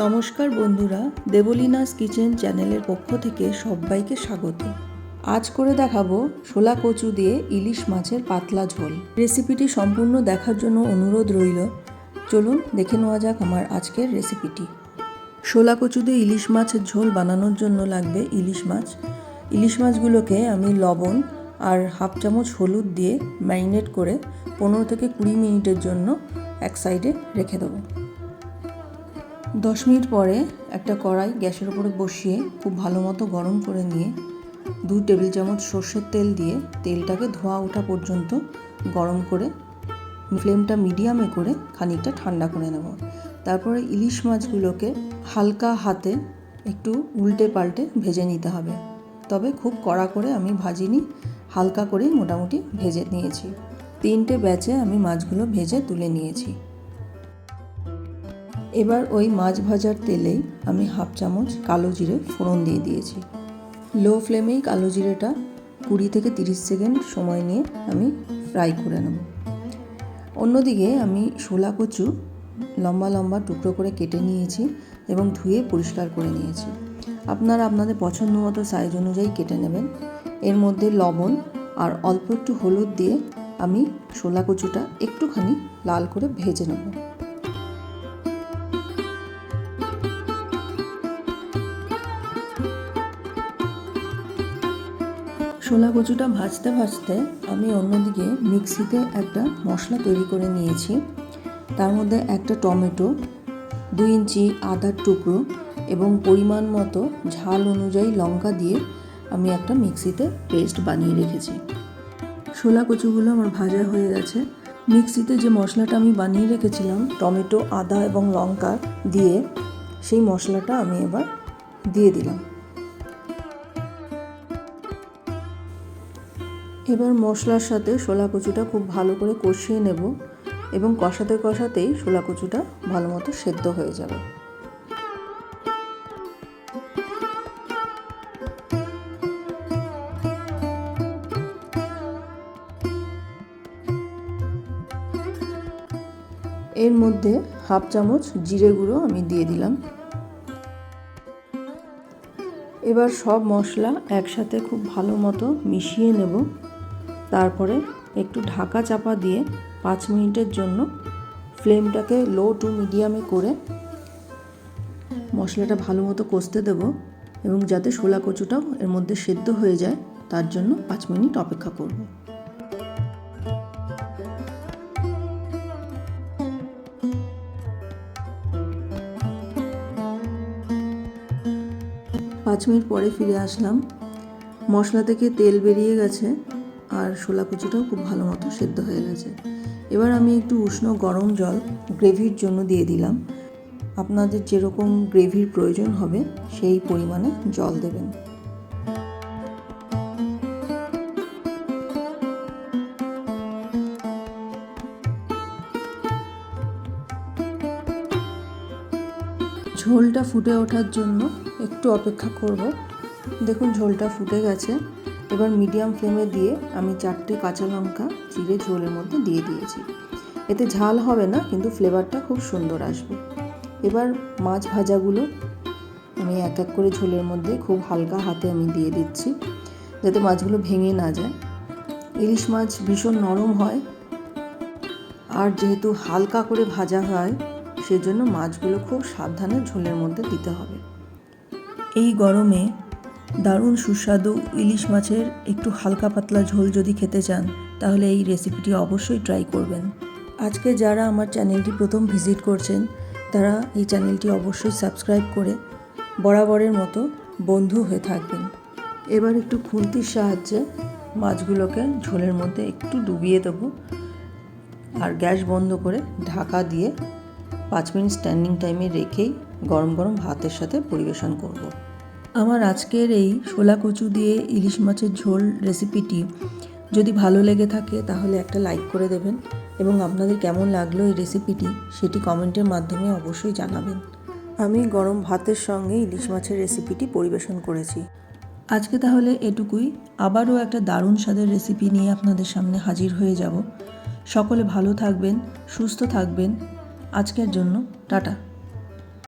নমস্কার বন্ধুরা, দেবলীনাস কিচেন চ্যানেলের পক্ষ থেকে সবাইকে স্বাগত। আজ করে দেখাবো শোলা কচু দিয়ে ইলিশ মাছের পাতলা ঝোল। রেসিপিটি সম্পূর্ণ দেখার জন্য অনুরোধ রইল। চলুন দেখে নেওয়া যাক আমার আজকের রেসিপিটি। শোলা কচু দিয়ে ইলিশ মাছের ঝোল বানানোর জন্য লাগবে ইলিশ মাছ। ইলিশ মাছগুলোকে আমি লবণ আর হাফ চামচ হলুদ দিয়ে ম্যারিনেট করে পনেরো থেকে কুড়ি মিনিটের জন্য এক সাইডে রেখে দেবো। দশ মিনিট পরে একটা কড়াই গ্যাসের উপরে বসিয়ে খুব ভালো মতো গরম করে নিয়ে দু টেবিল চামচ সর্ষের তেল দিয়ে তেলটাকে ধোয়া ওঠা পর্যন্ত গরম করে ফ্লেমটা মিডিয়ামে করে খানিকটা ঠান্ডা করে নেব। তারপরে ইলিশ মাছগুলোকে হালকা হাতে একটু উল্টে পাল্টে ভেজে নিতে হবে। তবে খুব কড়া করে আমি ভাজিনি, হালকা করেই মোটামুটি ভেজে নিয়েছি। তিনটে ব্যাচে আমি মাছগুলো ভেজে তুলে নিয়েছি। এবার ওই মাছ ভাজার তেলেই আমি হাফ চামচ কালো জিরে ফোড়ন দিয়ে দিয়েছি। লো ফ্লেমেই কালো জিরেটা কুড়ি থেকে তিরিশ সেকেন্ড সময় নিয়ে আমি ফ্রাই করে নেব। অন্যদিকে আমি শোলা কচু লম্বা লম্বা টুকরো করে কেটে নিয়েছি এবং ধুয়ে পরিষ্কার করে নিয়েছি। আপনারা আপনাদের পছন্দ মতো সাইজ অনুযায়ী কেটে নেবেন। এর মধ্যে লবণ আর অল্প একটু হলুদ দিয়ে আমি শোলা কচুটা একটুখানি লাল করে ভেজে নেব। শোলা কচুটা ভাজতে ভাজতে আমি অন্যদিকে মিক্সিতে একটা মশলা তৈরি করে নিয়েছি। তার মধ্যে একটা টমেটো, দুই ইঞ্চি আদার টুকরো এবং পরিমাণ মতো ঝাল অনুযায়ী লঙ্কা দিয়ে আমি একটা মিক্সিতে পেস্ট বানিয়ে রেখেছি। শোলা কচুগুলো আমার ভাজা হয়ে গেছে। মিক্সিতে যে মশলাটা আমি বানিয়ে রেখেছিলাম, টমেটো, আদা এবং লঙ্কা দিয়ে, সেই মশলাটা আমি এবার দিয়ে দিলাম। এবার মশলার সাথে শোলা কচুটা খুব ভালো করে কষিয়ে নেব এবং কষাতে কষাতেই শোলা কচুটা ভালো মতো সেদ্ধ হয়ে যাবে। এর মধ্যে হাফ চামচ জিরে গুঁড়ো আমি দিয়ে দিলাম। এবার সব মশলা একসাথে খুব ভালো মতো মিশিয়ে নেব। তারপরে একটু ঢাকা চাপা দিয়ে পাঁচ মিনিটের জন্য ফ্লেমটাকে লো টু মিডিয়ামে করে মশলাটা ভালো মতো কষতে দেব এবং যাতে শোলা কচুটাও এর মধ্যে সেদ্ধ হয়ে যায়, তার জন্য পাঁচ মিনিট অপেক্ষা করব। পাঁচ মিনিট পরে ফিরে আসলাম। মশলা থেকে তেল বেরিয়ে গেছে। আর শোলা কুচিটাও খুব ভালো মতো সেদ্ধ হয়ে গেছে। এবার আমি একটু উষ্ণ গরম জল গ্রেভির জন্য দিয়ে দিলাম। আপনাদের যেরকম গ্রেভির প্রয়োজন হবে, সেই পরিমাণে জল দেবেন। ঝোলটা ফুটে ওঠার জন্য একটু অপেক্ষা করব। দেখুন ঝোলটা ফুটে গেছে। এবার মিডিয়াম ফ্লেমে দিয়ে আমি চারটে কাঁচা লঙ্কা চিড়ে ঝোলের মধ্যে দিয়ে দিয়েছি। এতে ঝাল হবে না, কিন্তু ফ্লেভারটা খুব সুন্দর আসবে। এবার মাছ ভাজাগুলো আমি এক এক করে ঝোলের মধ্যে খুব হালকা হাতে আমি দিয়ে দিচ্ছি, যাতে মাছগুলো ভেঙে না যায়। ইলিশ মাছ ভীষণ নরম হয়, আর যেহেতু হালকা করে ভাজা হয়, সেজন্য মাছগুলো খুব সাবধানে ঝোলের মধ্যে দিতে হবে। এই গরমে দারুণ সুস্বাদু ইলিশ মাছের একটু হালকা পাতলা ঝোল যদি খেতে চান, তাহলে এই রেসিপিটি অবশ্যই ট্রাই করবেন আজকে যারা আমার চ্যানেলটি প্রথম ভিজিট করছেন, তারা এই চ্যানেলটি অবশ্যই সাবস্ক্রাইব করে বরাবরের মতো বন্ধু হয়ে থাকবেন এবার একটু খুন্তির সাহায্যে মাছগুলোকে ঝোলের মধ্যে একটু ডুবিয়ে দেবো আর গ্যাস বন্ধ করে ঢাকা দিয়ে পাঁচ মিনিট স্ট্যান্ডিং টাইমে রেখেই গরম গরম ভাতের সাথে পরিবেশন করব। আমার আজকের এই শোলা কচু দিয়ে ইলিশ মাছের ঝোল রেসিপিটি যদি ভালো লেগে থাকে তাহলে একটা লাইক করে দেবেন এবং আপনাদের কেমন লাগল এই রেসিপিটি সেটি কমেন্টের মাধ্যমে অবশ্যই জানাবেন। আমি গরম ভাতের সঙ্গে ইলিশ মাছের রেসিপিটি পরিবেশন করেছি। আজকে তাহলে এটুকুই। আবারও একটা দারুণ স্বাদের রেসিপি নিয়ে আপনাদের সামনে হাজির হয়ে যাব। সকলে ভালো থাকবেন, সুস্থ থাকবেন। আজকের জন্য টাটা।